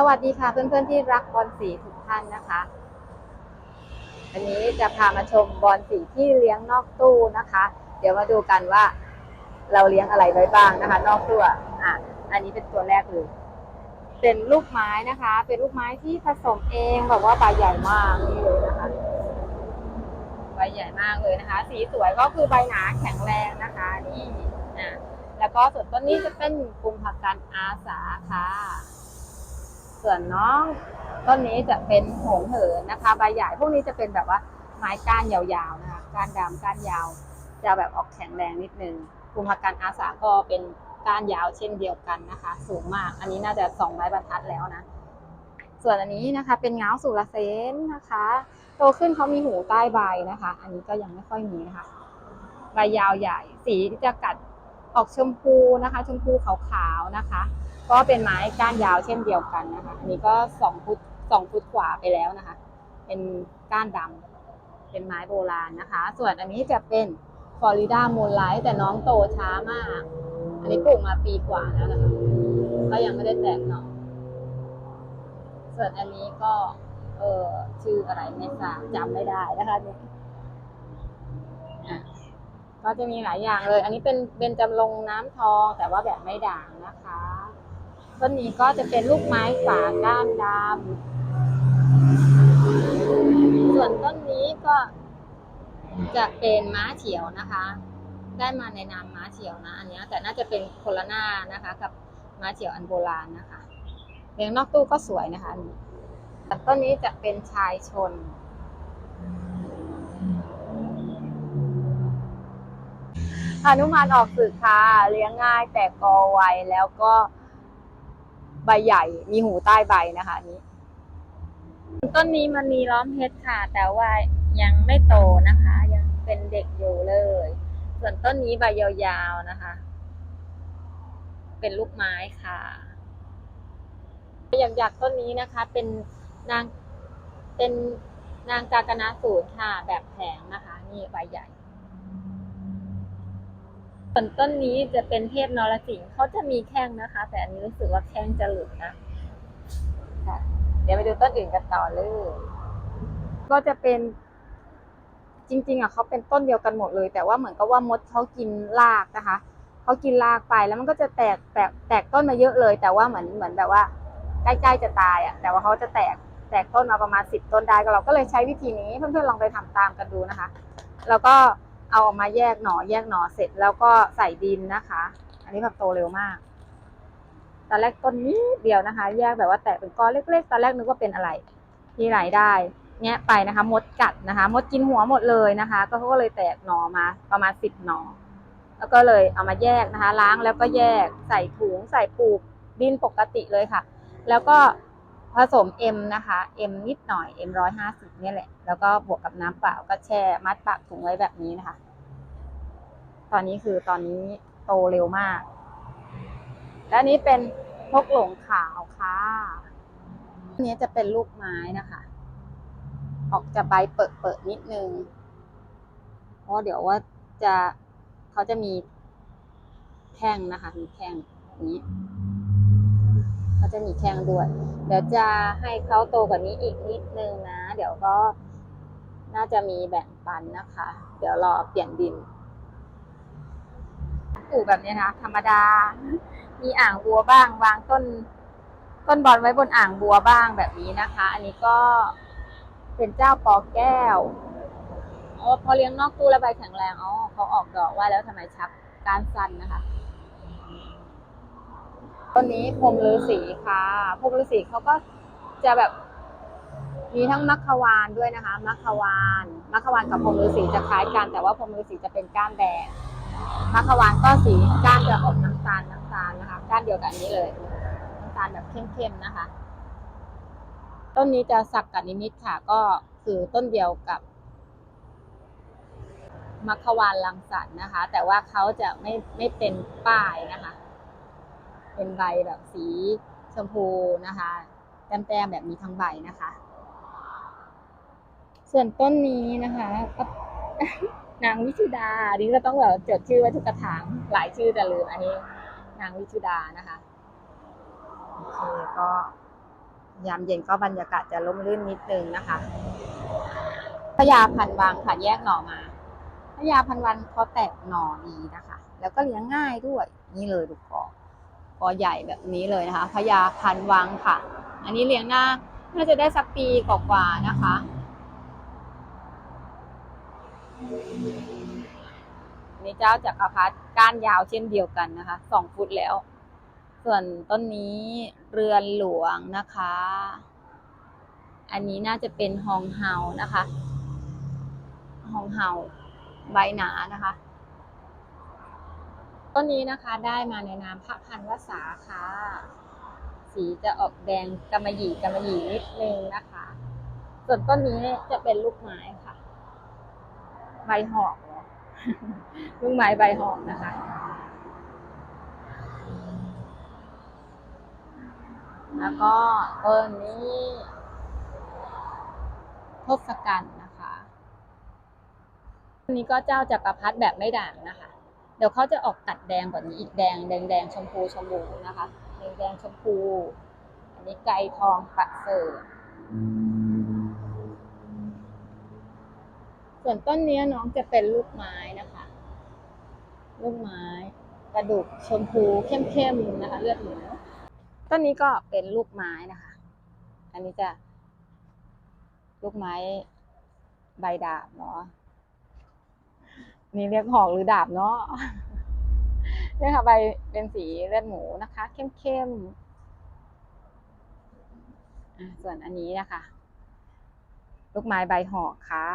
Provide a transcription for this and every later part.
สวัสดีค่ะเพื่อนๆที่รักบอลสีทุกท่านนะคะอันนี้จะพามาชมบอลสีที่เลี้ยงนอกตู้นะคะ เดี๋ยวมาดูกันว่า เราเลี้ยงอะไรไว้บ้างนะคะ นอกตู้อะอันนี้เป็นตัวแรกเลยเป็นลูกไม้นะคะ เป็นลูกไม้ที่ผสมเองแบบว่าใบใหญ่มากนี่เลยนะคะใบใหญ่มากเลยนะคะ สีสวยก็คือใบหนาแข็งแรงนะคะนี่อะแล้วก็ส่วนต้นนี้จะเป็นกลุ่มผักกันอาสาค่ะ ส่วนน้องต้นนี้จะเป็นหงเหินนะคะใบใหญ่พวกนี้จะเป็นแบบว่าไม้ก้านยาวๆนะคะก้านดำก้านยาว จะแบบออกแข็งแรงนิดนึงกลุ่มผักกันอาสาก็เป็นก้านยาวเช่นเดียวกันนะคะ สูงมาก อันนี้น่าจะสองไม้บรรทัดแล้วนะ ส่วนอันนี้นะคะ เป็นเงาสุรเซนนะคะโตขึ้นเขามีหูใต้ใบนะคะ อันนี้ก็ยังไม่ค่อยมีนะคะใบยาวใหญ่ สีจะกัดออกชมพูนะคะ ชมพูขาวๆนะคะ ก็เป็นไม้ก้านยาวเช่นเดียวกันนะคะ อันนี้ก็สองฟุตสองฟุตกว่าไปแล้วนะคะ เป็นก้านดำเป็นไม้โบราณนะคะ ส่วนอันนี้จะเป็นฟลอริดามูนไลท์แต่น้องโตช้ามาก อันนี้ปลูกมาปีกว่าแล้วนะคะ ก็ยังไม่ได้แตกหน่อส่วนอันนี้ก็เออชื่ออะไรไม่ทราบจำไม่ได้นะคะเนี่ยก็จะมีหลายอย่างเลย อันนี้เป็นเบญจำลงน้ำทองแต่ว่าแบบไม่ด่างนะคะ ต้นนี้ก็จะเป็นลูกไม้ฝาก้านดำส่วนต้นนี้ก็จะเป็นม้าเฉียวนะคะ ได้มาในนามม้าเฉียวนะ อันนี้แต่น่าจะเป็นโคลนานะคะ กับม้าเฉียวอันโบราณนะคะเลี้ยงนอกตู้ก็สวยนะคะแต่ต้นนี้จะเป็นชายชนหนุมานออกสื่อค่ะเลี้ยงง่ายแต่กอไวแล้วก็ ใบใหญ่ มีหูใต้ใบนะคะอันนี้ ต้นนี้มันมีล้อมเพชรค่ะ แต่ว่ายังไม่โตนะคะ ยังเป็นเด็กอยู่เลย ส่วนต้นนี้ใบยาวๆนะคะ เป็นลูกไม้ค่ะอย่างอยากต้นนี้นะคะ เป็นนางเป็นนางกากนาสูตรค่ะ แบบแผงนะคะ นี่ใบใหญ่ ส่วนต้นนี้จะเป็นเทพนรสิงห์เขาจะมีแข้งนะคะ แต่อันนี้รู้สึกว่าแข้งจะหลุดนะค่ะ เดี๋ยวไปดูต้นอื่นกันต่อเลย ก็จะเป็นจริง ๆอะเขาเป็นต้นเดียวกันหมดเลย แต่ว่าเหมือนกับว่ามดเขากินรากนะคะเขากินรากไปแล้วมันก็จะแตกแตกแตกต้นมาเยอะเลย แต่ว่าเหมือนเหมือนแบบว่าใกล้ๆจะตายอะ แต่ว่าเขาจะแตกแตกต้นมาประมาณสิบต้นได้ก็เราก็เลยใช้วิธีนี้เพื่อนๆลองไปทำตามกันดูนะคะ แล้วก็ เอาออกมาแยกหน่อแยกหน่อเสร็จแล้วก็ใส่ดินนะคะ อันนี้แบบโตเร็วมากตอนแรกต้นนี้เดียวนะคะ แยกแบบว่าแตกเป็นก้อนเล็กๆตอนแรกนึกว่าเป็นอะไรที่ไหนได้แงะไปนะคะ มดกัดนะคะ มดกินหัวหมดเลยนะคะ ก็เขาก็เลยแตกหน่อมาประมาณสิบหน่อแล้วก็เลยเอามาแยกนะคะ ล้างแล้วก็แยกใส่ถุงใส่ปลูกดินปกติเลยค่ะ แล้วก็ ผสมเอ็มนะคะเอ็มนิดหน่อยเอ็มร้อยห้าสิบเนี่ยแหละ แล้วก็บวกกับน้ำเปล่าก็แช่มัดปากถุงไว้แบบนี้นะคะ ตอนนี้คือตอนนี้โตเร็วมาก และนี้เป็นพกหลงขาวค่ะอันนี้จะเป็นลูกไม้นะคะ ออกจะใบเปิดเปิดๆนิดนึง เพราะเดี๋ยวว่าจะเขาจะมีแข้งนะคะ มีแข้งอย่างนี้ เขาจะมีแข้งด้วย เดี๋ยวจะให้เขาโตกว่านี้อีกนิดนึงนะ เดี๋ยวก็น่าจะมีแบ่งปันนะคะ เดี๋ยวรอเปลี่ยนดินปลูกแบบนี้นะธรรมดา มีอ่างบัวบ้าง วางต้น ต้นบอลไว้บนอ่างบัวบ้างแบบนี้นะคะ อันนี้ก็เป็นเจ้าปอแก้วอ๋อพอเลี้ยงนอกตู้แล้วใบแข็งแรงอ๋อเขาออกดอกว่าแล้วทำไมชักการสั้นนะคะ ต้นนี้พรมฤาษีค่ะพรมฤาษีเขาก็จะแบบมีทั้งมัคควานด้วยนะคะ มัคควานมัคควานกับพรมฤาษีจะคล้ายกัน แต่ว่าพรมฤาษีจะเป็นก้านแดงมัคควานก็สีก้านจะออกน้ำตาลน้ำตาลนะคะ ก้านเดียวกันนี้เลยน้ำตาลแบบเข้มๆนะคะ ต้นนี้จะสักกัดนิดๆค่ะ ก็คือต้นเดียวกับมัคควานลังสรรค์นะคะ แต่ว่าเขาจะไม่ไม่เป็นป้ายนะคะ เป็นใบแบบสีชมพูนะคะ แต้มๆแบบนี้ทั้งใบนะคะ ส่วนต้นนี้นะคะก็นางวิชุดาอันนี้ก็ต้องแบบจดชื่อไว้ทุกกระถางหลายชื่อแต่ลืมอันนี้ นางวิชุดานะคะโอเคก็ยามเย็นก็บรรยากาศจะร่มรื่นนิดนึงนะคะพญาพันวังค่ะแยกหน่อมาพญาพันวันเขาแตกหน่อดีนะคะ แล้วก็เลี้ยงง่ายด้วย นี่เลยดูกอก อใหญ่แบบนี้เลยนะคะพญาพันวังค่ะ อันนี้เลี้ยงหน้าน่าจะได้สักปีกว่าๆนะคะ นี่เจ้าจักรพรรดิก้านยาวเช่นเดียวกันนะคะสองฟุตแล้ว ส่วนต้นนี้เรือนหลวงนะคะ อันนี้น่าจะเป็นฮองเฮานะคะฮองเฮาใบหนานะคะ ต้นนี้นะคะได้มาในนามพระพันวษาค่ะ สีจะออกแดงกำมะหยี่กำมะหยี่นิดนึงนะคะ ส่วนต้นนี้จะเป็นลูกไม้ค่ะ ใบหอกลูกไม้ใบหอกนะคะแล้วก็ต้นนี้ทศกัณฐ์นะคะ อันนี้ก็เจ้าจักรพรรดิแบบไม่ด่างนะคะ เดี๋ยวเขาจะออกตัดแดงกว่านี้อีกแดงแดงแดงชมพูชมพูนะคะแดงแดงชมพู อันนี้ไก่ทองประเสริฐส่วนต้นนี้น้องจะเป็นลูกไม้นะคะ ลูกไม้กระดูกชมพูเข้มๆนะคะ เลือดหมูต้นนี้ก็เป็นลูกไม้นะคะ อันนี้จะ ลูกไม้ใบดาบเนาะ นี่เรียกหอกหรือดาบเนาะเนี่ยค่ะใบเป็นสีเลือดหมูนะคะ เข้มๆส่วนอันนี้นะคะ ลูกไม้ใบหอกค่ะ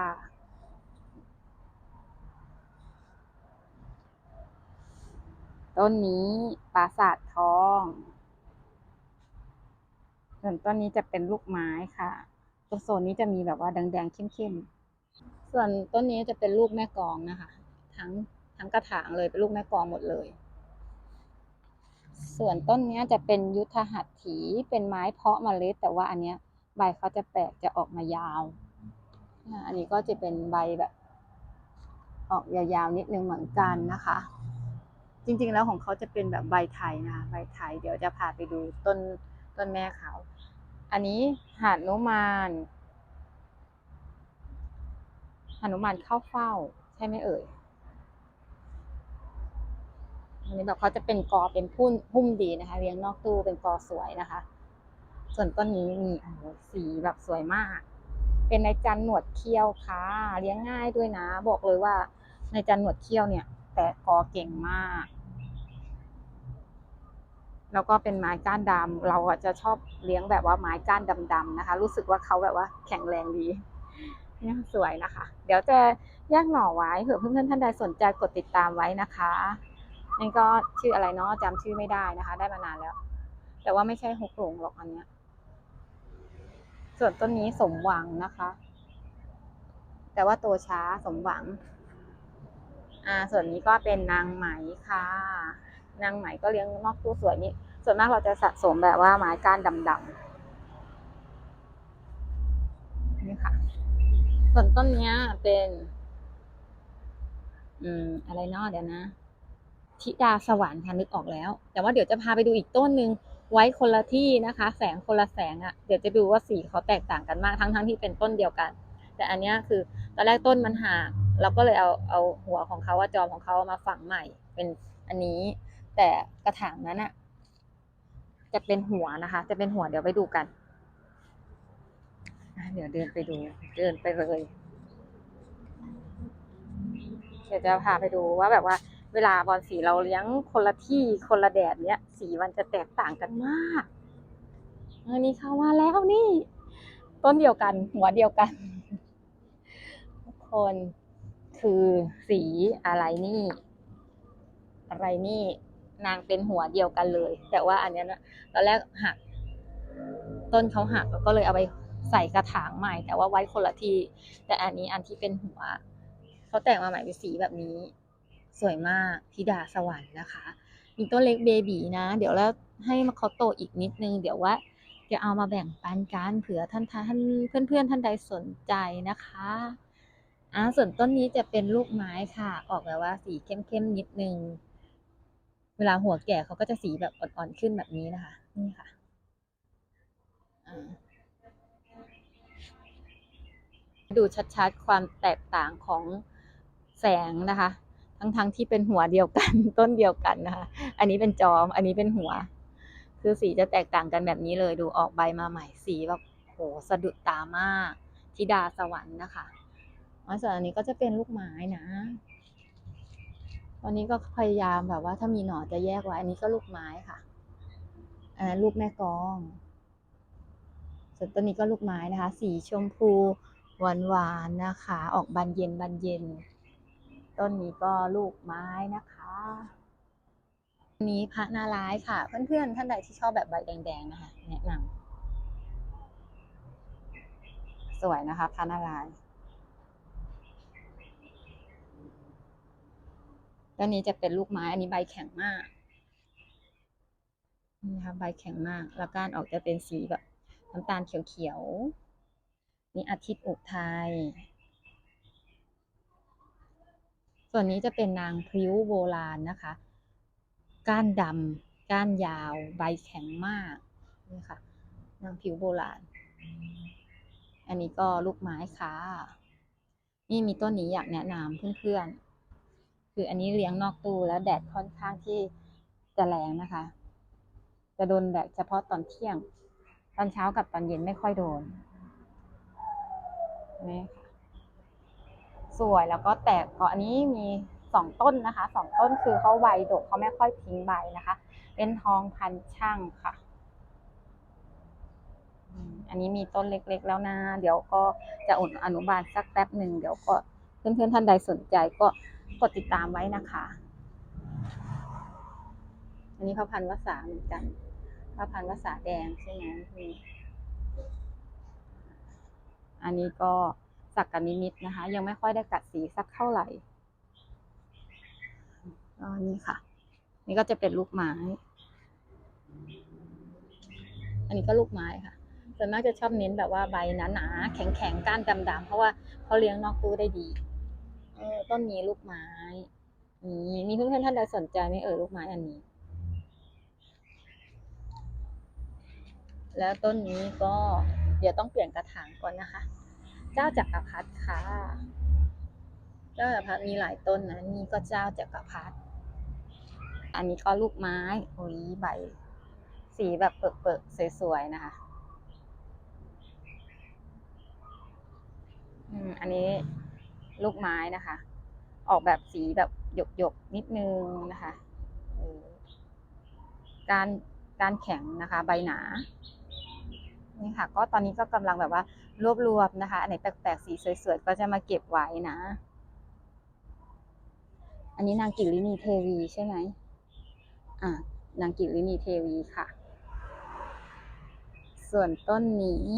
ต้นนี้ปราสาททอง ส่วนต้นนี้จะเป็นลูกไม้ค่ะตรงโซนนี้จะมีแบบว่าแดงๆเข้มๆ ส่วนต้นนี้จะเป็นลูกแม่กองนะคะ ทั้งทั้งกระถางเลยเป็นลูกแม่กองหมดเลย ส่วนต้นนี้จะเป็นยุทธหัตถีเป็นไม้เพาะเมล็ด แต่ว่าอันเนี้ยใบเขาจะแปลกจะออกมายาว อันนี้ก็จะเป็นใบแบบ ออกยาวๆนิดนึงเหมือนกันนะคะ จริงๆแล้วของเขาจะเป็นแบบใบไทยนะใบไทย เดี๋ยวจะพาไปดูต้นต้นแม่เขา อันนี้หานุมานหานุมานเข้าเฝ้า ใช่ไหมเอ่ย อันนี้แบบเขาจะเป็นกอเป็นพุ่มพุ่มดีนะคะเลี้ยงนอกตู้เป็นกอสวยนะคะ ส่วนต้นนี้มีโอ้โหสีแบบสวยมาก เป็นในจันหนวดเขี้ยวค่ะ เลี้ยงง่ายด้วยนะ บอกเลยว่าในจันหนวดเขี้ยวเนี่ย แต่กอเก่งมาก แล้วก็เป็นไม้ก้านดำเราอจะชอบเลี้ยงแบบว่าไม้ก้านดำๆนะคะ รู้สึกว่าเขาแบบว่าแข็งแรงดีเนี่ยสวยนะคะ เดี๋ยวจะแยกหน่อไว้เผื่อเพื่อนๆท่านใดสนใจกดติดตามไว้นะคะ นี่ก็ชื่ออะไรเนาะจำชื่อไม่ได้นะคะ ได้มานานแล้ว แต่ว่าไม่ใช่หกหลงหรอกอันเนี้ย ส่วนต้นนี้สมหวังนะคะ แต่ว่าโตช้าสมหวัง อ่า ส่วนนี้ก็เป็นนางไหมค่ะ นางไหมก็เลี้ยงนอกตู้สวยนี่ส่วนมากเราจะสะสมแบบว่าไม้ก้านดำๆนี่ค่ะ ส่วนต้นนี้เป็น อืม อะไรเนาะเดี๋ยวนะ ธิดาสวรรค์ค่ะนึกออกแล้ว แต่ว่าเดี๋ยวจะพาไปดูอีกต้นหนึ่งไว้คนละที่นะคะ แสงคนละแสงอะ่ะเดี๋ยวจะดูว่าสีเขาแตกต่างกันมากทั้งทั้งที่เป็นต้นเดียวกัน แต่อันนี้คือตอนแรกต้นมันหักเราก็เลยเอาเอาหัวของเขาว่าจอมของเขามาฝังใหม่ เป็นอันนี้ แต่กระถางนั้นอะจะเป็นหัวนะคะ จะเป็นหัวเดี๋ยวไปดูกันเดี๋ยวเดินไปดูเดินไปเลยเดี๋ยวจะพาไปดูว่าแบบว่า เวลาบอลสีเราเลี้ยงคนละที่คนละแดดเนี้ย สีมันจะแตกต่างกันมากเออนี่เข้ามาแล้วนี่ ต้นเดียวกันหัวเดียวกัน ทุกคนคือสีอะไรนี่ อะไรนี่ นางเป็นหัวเดียวกันเลย แต่ว่าอันนี้นะตอนแรกหัก ต้นเขาหักแล้วก็เลยเอาไปใส่กระถางใหม่ แต่ว่าไว้คนละที่แต่อันนี้อันที่เป็นหัวเขาแต่งมาใหม่เป็นสีแบบนี้ สวยมากธิดาสวรรค์นะคะ มีต้นเล็กเบบีนะ เดี๋ยวแล้วให้มาเขาโตอีกนิดนึง เดี๋ยวว่าจะเอามาแบ่งปันกันเผื่อท่านท่านเพื่อนเพื่อนๆ ท่านใดสนใจนะคะอ่าส่วนต้นนี้จะเป็นลูกไม้ค่ะ ออกแบบว่าสีเข้มๆนิดนึง เวลาหัวแก่เขาก็จะสีแบบอ่อนๆขึ้นแบบนี้นะคะ นี่ค่ะดูชัดๆ ความแตกต่างของแสงนะคะ ทั้งๆที่เป็นหัวเดียวกัน ต้นเดียวกันนะคะ อันนี้เป็นจอม อันนี้เป็นหัว คือสีจะแตกต่างกันแบบนี้เลย ดูออกใบมาใหม่ สีแบบโหสะดุดตามากธิดาสวรรค์นะคะอ๋อส่วนอันนี้ก็จะเป็นลูกไม้นะตอนนี้ก็พยายามแบบว่าถ้ามีหน่อจะแยกไว้ อันนี้ก็ลูกไม้ค่ะ อันนั้นลูกแม่กองส่วนต้นนี้ก็ลูกไม้นะคะ สีชมพูหวานหวานๆนะคะ ออกบานเย็นบานเย็น ต้นนี้ก็ลูกไม้นะคะนี้พระนารายค่ะ เพื่อนๆท่านใดที่ชอบแบบใบแดงๆนะคะ แนะนำสวยนะคะพระนารายต้นนี้จะเป็นลูกไม้ อันนี้ใบแข็งมากนี่นะคะใบแข็งมาก แล้วก้านออกจะเป็นสีแบบน้ำตาลเขียวๆนี่อาทิตย์อุทัย ส่วนนี้จะเป็นนางพริ้วโบราณนะคะ ก้านดำก้านยาว ใบแข็งมากนี่ค่ะ นางพริ้วโบราณ อันนี้ก็ลูกไม้ค่ะ นี่มีต้นนี้อยากแนะนำเพื่อนๆ คืออันนี้เลี้ยงนอกตู้แล้วแดดค่อนข้างที่จะแรงนะคะ จะโดนแดดเฉพาะตอนเที่ยง ตอนเช้ากับตอนเย็นไม่ค่อยโดนนี่ค่ะ สวยแล้วก็แตกก็อันนี้มีสองต้นนะคะสองต้นคือเขาใบดกเขาไม่ค่อยทิ้งใบนะคะ เป็นทองพันช่างค่ะ อันนี้มีต้นเล็กๆแล้วนะ เดี๋ยวก็จะอุดอนุบาลสักแป๊บหนึ่งเดี๋ยวก็เพื่อนๆท่านใดสนใจก็กดติดตามไว้นะคะ อันนี้พระพันวสาเหมือนกันพระพันวสาแดงใช่ไหมอันนี้ก็ สักกันนิดๆนะคะ ยังไม่ค่อยได้กัดสีสักเท่าไหร่ก็นี่ค่ะ นี่ก็จะเป็นลูกไม้ อันนี้ก็ลูกไม้ค่ะส่วนมากจะชอบเน้นแบบว่าใบหนาๆแข็งๆก้านดำๆเพราะว่าเขาเลี้ยงนอกตู้ได้ดีเออต้นนี้ลูกไม้นี่มีเพื่อนๆท่านใดสนใจไหมเอ่ยลูกไม้อันนี้ แล้วต้นนี้ก็เดี๋ยวต้องเปลี่ยนกระถางก่อนนะคะ เจ้าจักรพรรดิค่ะ เจ้าจักรพรรดิมีหลายต้นนะนี่ก็เจ้าจักรพรรดิอันนี้ก็ลูกไม้โอ้ยใบ สีแบบเปิดๆสวยๆนะคะอืมอันนี้ลูกไม้นะคะ ออกแบบสีแบบหยกๆนิดนึงนะคะการการแข็งนะคะ ใบหนา นี่ค่ะ ก็ตอนนี้ก็กำลังแบบว่ารวบรวมนะคะ อันไหนแปลกๆสีสวยๆก็จะมาเก็บไว้นะ อันนี้นางกิรินีเทวีใช่ไหมอ่านางกิรินีเทวีค่ะ ส่วนต้นนี้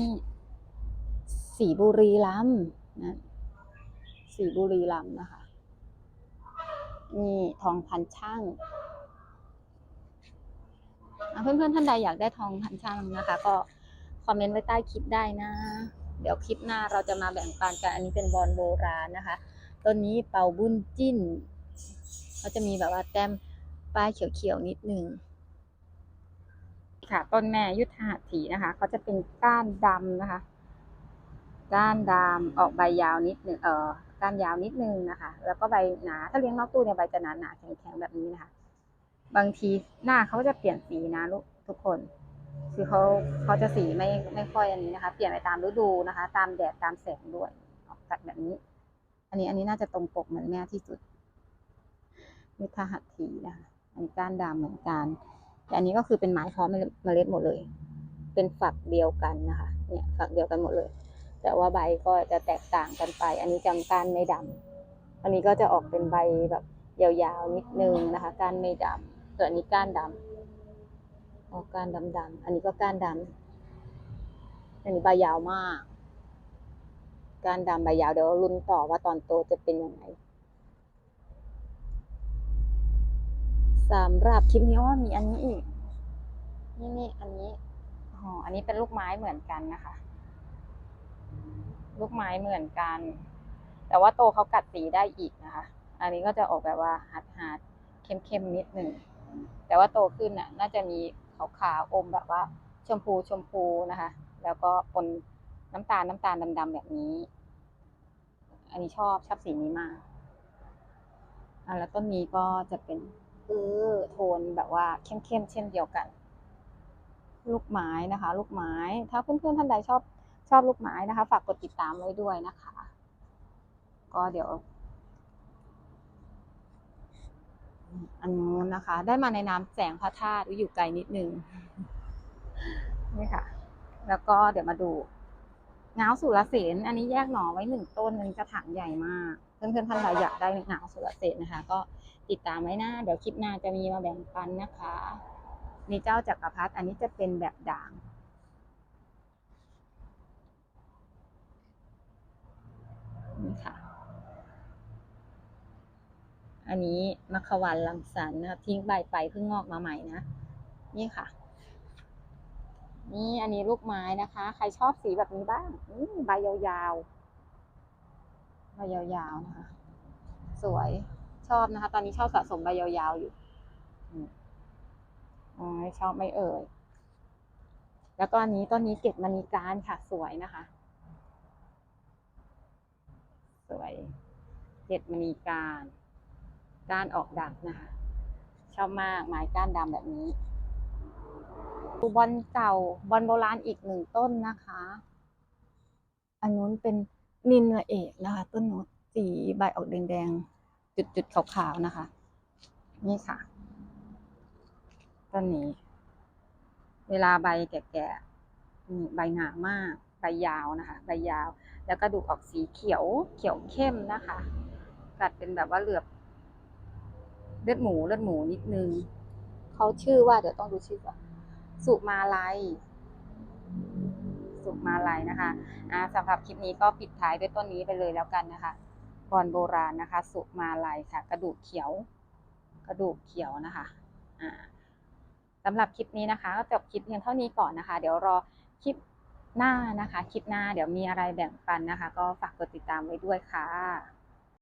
สีบุรีรัมนะสีบุรีรัมนะคะนี่ทองพันช่างอะเพื่อนๆท่านใดอยากได้ทองพันช่างนะคะ ก็ คอมเมนต์ไว้ใต้คลิปได้นะ เดี๋ยวคลิปหน้าเราจะมาแบ่งปันกันอันนี้เป็นบอลโบราณนะคะต้นนี้เป่าบุญจิ้นเขาจะมีแบบว่าแต้มป้ายเขียวๆนิดนึงค่ะต้นแม่ยุทธหัตถีนะคะเขาจะเป็นก้านดำนะคะ ก้านดำออกใบยาวนิดหนึ่งเออก้านยาวนิดนึงนะคะ แล้วก็ใบหนาถ้าเลี้ยงนอกตู้เนี่ยใบจะหนาหนาๆแข็งๆแบบนี้นะคะ บางทีหน้าเขาจะเปลี่ยนสีนะลูกทุกคน คือเขาเขาจะสีไม่ไม่ค่อยอันนี้นะคะ เปลี่ยนไปตามฤดูนะคะ ตามแดดตามแสงด้วยออกกัดแบบนี้ อันนี้อันนี้น่าจะตรงปกเหมือนแม่ที่สุดยุทหัตถีนะคะอันนี้ก้านดำเหมือนกันแต่อันนี้ก็คือเป็นไม้พร้อมเมล็ดหมดเลย เป็นฝักเดียวกันนะคะ เนี่ยฝักเดียวกันหมดเลย แต่ว่าใบก็จะแตกต่างกันไป อันนี้จำก้านไม่ดำอันนี้ก็จะออกเป็นใบแบบยาวๆนิดนึงนะคะ ก้านไม่ดำส่วนนนี้ก้านดำ ออกก้านดำๆ อันนี้ก็ก้านดำ อันนี้ใบยาวมากก้านดำใบยาวเดี๋ยวลุ้นต่อว่าตอนโตจะเป็นยังไงสำหรับคลิปนี้ว่ามีอันนี้อีก นี่นี่อันนี้อ๋ออันนี้เป็นลูกไม้เหมือนกันนะคะ ลูกไม้เหมือนกัน แต่ว่าโตเขากัดสีได้อีกนะคะ อันนี้ก็จะออกแบบว่าฮาร์ดฮาร์ดเข้มเข้มนิดหนึ่ง แต่ว่าโตขึ้นน่ะ น่าจะมี ขาวๆอมแบบว่าชมพูชมพูนะคะ แล้วก็ปนน้ำตาลน้ำตาลดำๆแบบนี้ อันนี้ชอบชอบสีนี้มากอะแล้วต้นนี้ก็จะเป็นเออโทนแบบว่าเข้มๆเช่นเดียวกัน ลูกไม้นะคะ ลูกไม้ ถ้าเพื่อนๆท่านใดชอบชอบลูกไม้นะคะ ฝากกดติดตามไว้ด้วยนะคะ ก็เดี๋ยว อันนู้นนะคะ ได้มาในน้ำแสงพระธาตุอยู่ไกลนิดนึงนี่ค่ะ แล้วก็เดี๋ยวมาดูเงาสุรเสนอันนี้แยกหน่อไว้หนึ่งต้นหนึ่งกระถางใหญ่มากเพื่อนๆท่านใดอยากได้เงาสุรเสนนะคะ ก็ติดตามไว้นะเดี๋ยวคลิปหน้าจะมีมาแบ่งปันนะคะนี่เจ้าจักรพรรดิอันนี้จะเป็นแบบด่างนี่ค่ะ อันนี้มัควันลังสรรค์นะครับ ทิ้งใบไปเพิ่งงอกมาใหม่นะ นี่ค่ะ นี่อันนี้ลูกไม้นะคะ ใครชอบสีแบบนี้บ้างอืใบยาวๆใบยาวๆนะคะ สวยชอบนะคะ ตอนนี้ชอบสะสมใบยาวๆอยู่อ๋อชอบไม่เอ่ยแล้วก็อันนี้ต้นนี้เก็บมณีการค่ะสวยนะคะ สวยเก็ดมณีการ ก้านออกดักนะคะ ชอบมากไม้ก้านดำแบบนี้ดูบอลเก่าบอลโบราณอีกหนึ่งต้นนะคะ อันนู้นเป็นนินละเอกนะคะ ต้นนู้นสีใบออกแดงๆ จุดๆขาวๆนะคะ นี่ค่ะ ต้นนี้ เวลาใบแก่ๆนี่ใบหนามาก ใบยาวนะคะ ใบยาว แล้วก็ดูออกสีเขียว เขียวเข้มนะคะ กัดเป็นแบบว่าเหลือบ เลือดหมูเลือดหมูนิดนึงเขาชื่อว่าเดี๋ยวต้องดูชื่อก่อนสุมาลัยสุมาลัยนะคะอ่าสำหรับคลิปนี้ก็ปิดท้ายด้วยต้นนี้ไปเลยแล้วกันนะคะบอนโบราณนะคะ สุมาลัยค่ะ กระดูกเขียว กระดูกเขียวนะคะอ่าสำหรับคลิปนี้นะคะก็จบคลิปเพียงเท่านี้ก่อนนะคะ เดี๋ยวรอคลิปหน้านะคะ คลิปหน้าเดี๋ยวมีอะไรแบ่งปันนะคะ ก็ฝากกดติดตามไว้ด้วยค่ะ